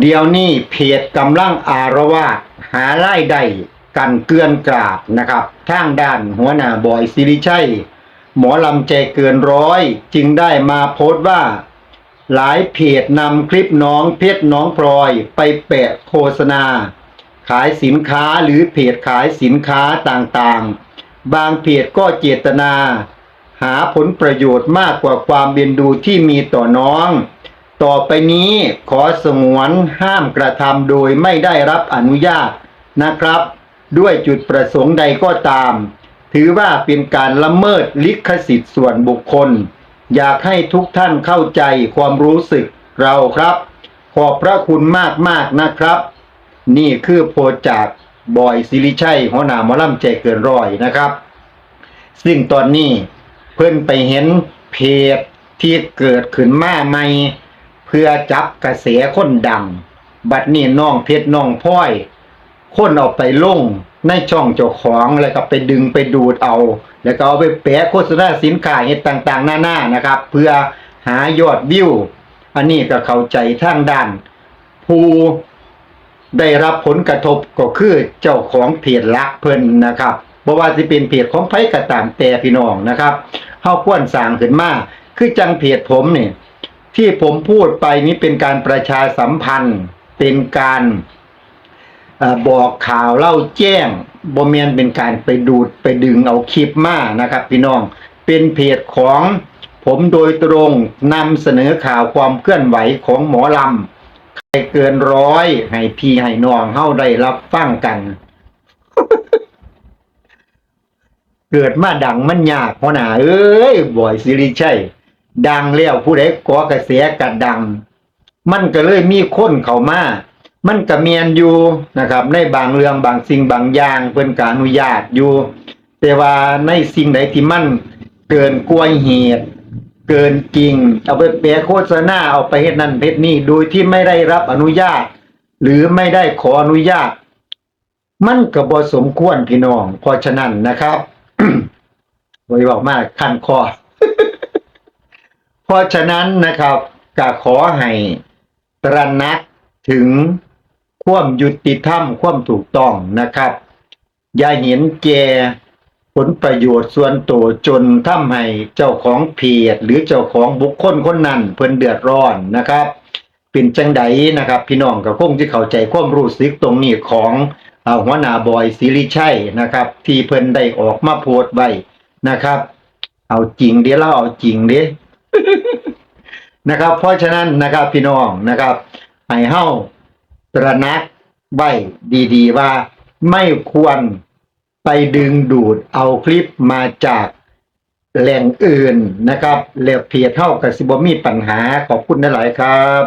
เดี๋ยวนี้เพจกำลังอารวาสหารายได้กันเกลือนกราดนะครับทางด้านหัวหน้าบอยสิริชัย หมอลำใจเกินร้อย จึงได้มาโพสต์ว่า หลายเพจนำคลิปน้องเพชรน้องพลอยไปแปะโฆษณา ขายสินค้าหรือเพจขายสินค้าต่างๆ บางเพจก็เจตนา หาผลประโยชน์มากกว่าความเบียนดูที่มีต่อน้อง ต่อไปนี้ขอสงวนห้ามกระทำโดยไม่ได้รับอนุญาตนะครับ ด้วยจุดประสงค์ใดก็ตาม ถือว่าเป็นการละเมิดลิขสิทธิ์ส่วนบุคคล อยากให้ทุกท่านเข้าใจความรู้สึกเราครับ ขอบพระคุณมากๆนะครับ นี่คือโพจากบอยสิริชัยหัวหน้าหมอลำใจเกินร้อยนะครับ ซึ่งตอนนี้เพิ่อนไปเห็นเพจที่เกิดขึ้นมาใหม่ เพื่อจับกระแสคนดัง บัดนี้น้องเพชรน้องพลอย คนเอาไปลงในช่องเจ้าของแล้วก็ไปดึงไปดูดเอา แล้วก็เอาไปแปะโฆษณาสินค้าเฮ็ดต่างๆ หน้าๆนะครับ เพื่อหายอดวิว อันนี้ก็เข้าใจทางด้าน ผู้ได้รับผลกระทบก็คือเจ้าของเพจลักเพิ่นนะครับบ่ว่าสิเป็นเพจของไผก็ตามแต่พี่น้องนะครับเฮาควรสร้างขึ้นมาคือจังเพจผมนี่ ที่ผมพูดไปนี้เป็นการประชาสัมพันธ์ เป็นการอบอกข่าวเล่าแจ้งบ่แม่นเป็นการไปดูดไปดึงเอาคลิปมานะครับ พี่น้องเป็นเพจของผมโดยตรงนำเสนอข่าวความเคลื่อนไหวของหมอลำใครเกินร้อยให้พี่ให้น้องเฮาได้รับฟังกัน เกิดมาดังมันยากพ่อหนาเอ้ยบ่อยสิริชัย ดังแล้วผู้ใดก่อกระแสกัดดัง มันก็เลยมีคนเข้ามามันก็เมียนอยู่นะครับ ในบางเรื่องบางสิ่งบางอย่างเพิ่นก็อนุญาตอยู่ แต่ว่าในสิ่งใดที่มันเกินกวยเหตุ เกินจริง เอาไปแปะโฆษณาเอาไปเฮ็ดนั่นเฮ็ดนี่โดยที่ไม่ได้รับอนุญาต หรือไม่ได้ขออนุญาต มันก็บ่สมควรพี่น้องเพราะฉะนั้นนะครับไว้บอกมากคันคอ เพราะฉะนั้นนะครับก็ขอให้ตระหนักถึงความยุติธรรมความถูกต้องนะครับ อย่าเห็นแก่ผลประโยชน์ส่วนตัวจนทำให้เจ้าของเพจหรือเจ้าของบุคคลคนนั้นเพิ่นเดือดร้อนนะครับเป็นจังใดนะครับ พี่น้องก็คงที่เข้าใจความรู้สึกตรงนี้ของเอ่อหัวหน้าบอยสิริชัยนะครับ ที่เพิ่นได้ออกมาโพสต์ไว้นะครับ เอาจริงเดี๋ยวเราเอาจริงเด้ นะครับ เพราะฉะนั้นนะครับพี่น้องนะครับให้เฮาตระหนักไว้ดีๆว่าไม่ควรไปดึงดูดเอาคลิปมาจากแหล่งอื่นนะครับ แล้วเพียเท่ากับสิบมีปัญหาขอบคุณหลายครับ